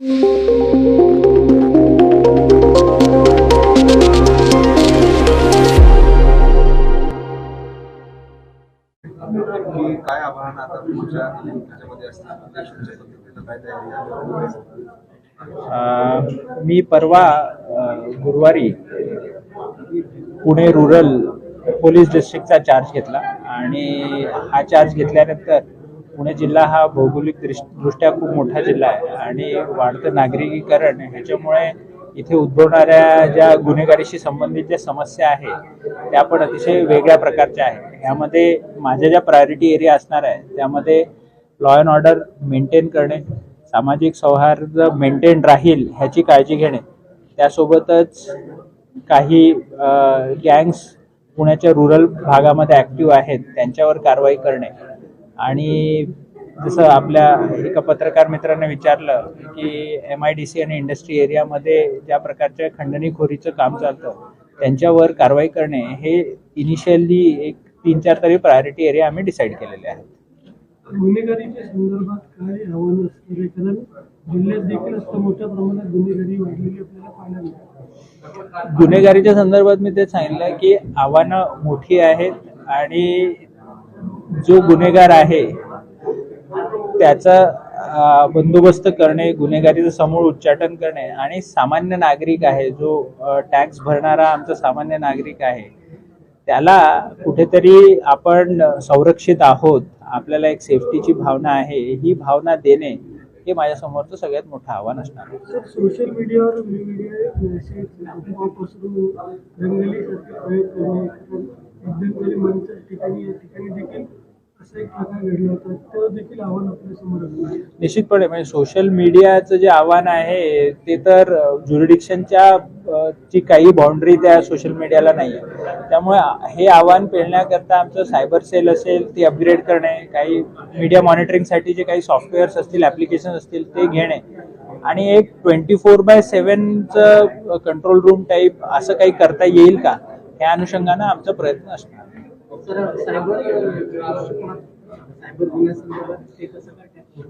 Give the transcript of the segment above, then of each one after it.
काय आव्हान आता तुमच्या मी परवा गुरुवारी पुणे रुरल पोलीस डिस्ट्रिक्टचा चार्ज घेतला आणि हा चार्ज घेतल्यानंतर पुणे जिल्हा हा भौगोलिक दृष्ट्या खूप मोठा जिल्हा आहे आणि वाढतं नागरिकीकरण ह्याच्यामुळे इथे उद्भवणाऱ्या ज्या गुन्हेगारीशी संबंधित ज्या समस्या आहे त्या पण अतिशय वेगळ्या प्रकारच्या आहेत. ह्यामध्ये माझ्या ज्या प्रायोरिटी एरिया असणार आहे त्यामध्ये लॉ अँड ऑर्डर मेंटेन करणे सामाजिक सौहार्द मेंटेन राहील ह्याची काळजी घेणे त्यासोबतच काही गँग्स पुण्याच्या रुरल भागामध्ये ॲक्टिव्ह आहेत त्यांच्यावर कारवाई करणे आणि जसं आपल्या एका पत्रकार मित्राने विचारलं की एम आय डी सी आणि इंडस्ट्री एरियामध्ये ज्या प्रकारच्या खंडणीखोरीचं काम चालतं त्यांच्यावर कारवाई करणे हे इनिशियली एक तीन चार तरी प्रायोरिटी एरिया आम्ही डिसाईड केलेले आहेत. गुन्हेगारीच्या संदर्भात काय आव्हान असणार आहे कारण जिल्ह्यात देखील आता मोठ्या प्रमाणात गुन्हेगारी वाढलेली आपल्याला पाहायला मिळते. गुन्हेगारीच्या संदर्भात मी ते सांगितलं की आव्हानं मोठी आहेत आणि जो गुन्हेगार आहे त्याचा बंदोबस्त करणे गुन्हेगारीचं समूळ उच्चाटन करणे आणि सामान्य नागरिक आहे जो टॅक्स भरणारा आमचा सामान्य नागरिक आहे त्याला कुठेतरी आपण संरक्षित आहोत. आपल्याला एक सेफ्टीची भावना आहे. ही भावना देणे हे माझ्यासमोरचं सगळ्यात मोठं आव्हान असणार. आहे सोशल मीडियावर वेगवेगळे निश्चितपणे म्हणजे सोशल मीडियाचं जे आव्हान आहे ते तर ज्युरिडिक्शनच्या ची काही बाउंड्री त्या सोशल मीडियाला नाही आहे त्यामुळे हे आव्हान पेलण्याकरता आमचं सायबर सेल असेल ते अपग्रेड करणे काही मीडिया मॉनिटरिंगसाठी जे काही सॉफ्टवेअर्स असतील ॲप्लिकेशन असतील ते घेणे. आणि एक ट्वेंटी फोर बाय सेवनचं कंट्रोल रूम टाईप असं काही करता येईल का? ह्या अनुषंगानं आमचा प्रयत्न असणार. Cerebro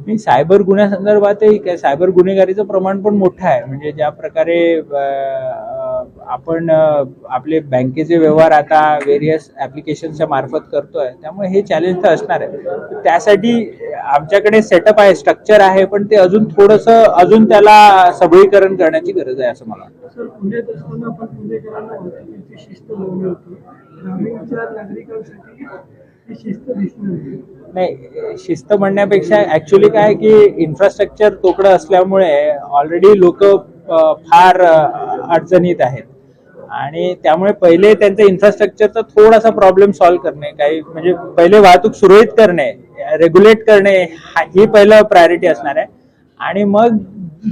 मी सायबर गुन्ह्यासंदर्भातही काय सायबर गुन्हेगारीचं प्रमाण पण मोठं आहे. म्हणजे ज्या प्रकारे आपण आपले बँकेचे व्यवहार आता वेरियस ॲप्लिकेशनच्या मार्फत करतोय त्यामुळे हे चॅलेंज तर असणार आहे. त्यासाठी आमच्याकडे सेटअप आहे स्ट्रक्चर आहे पण ते अजून थोडंसं अजून त्याला सबळीकरण करण्याची गरज आहे असं मला वाटतं. नाही शिस्त म्हणण्यापेक्षा ऍक्च्युली काय की इन्फ्रास्ट्रक्चर तोकडं असल्यामुळे ऑलरेडी लोक फार अडचणीत आहेत. आणि त्यामुळे पहिले त्यांचं इन्फ्रास्ट्रक्चरचा थोडासा प्रॉब्लेम सॉल्व्ह करणे काही म्हणजे पहिले वाहतूक सुरळीत करणे रेग्युलेट करणे ही पहिलं प्रायोरिटी असणार आहे. आणि मग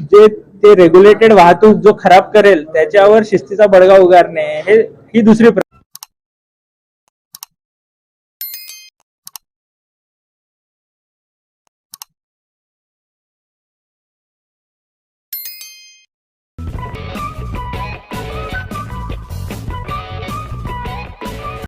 जे ते रेग्युलेटेड वाहतूक जो खराब करेल त्याच्यावर शिस्तीचा बडगा उगारणे हे ही दुसरी प्र-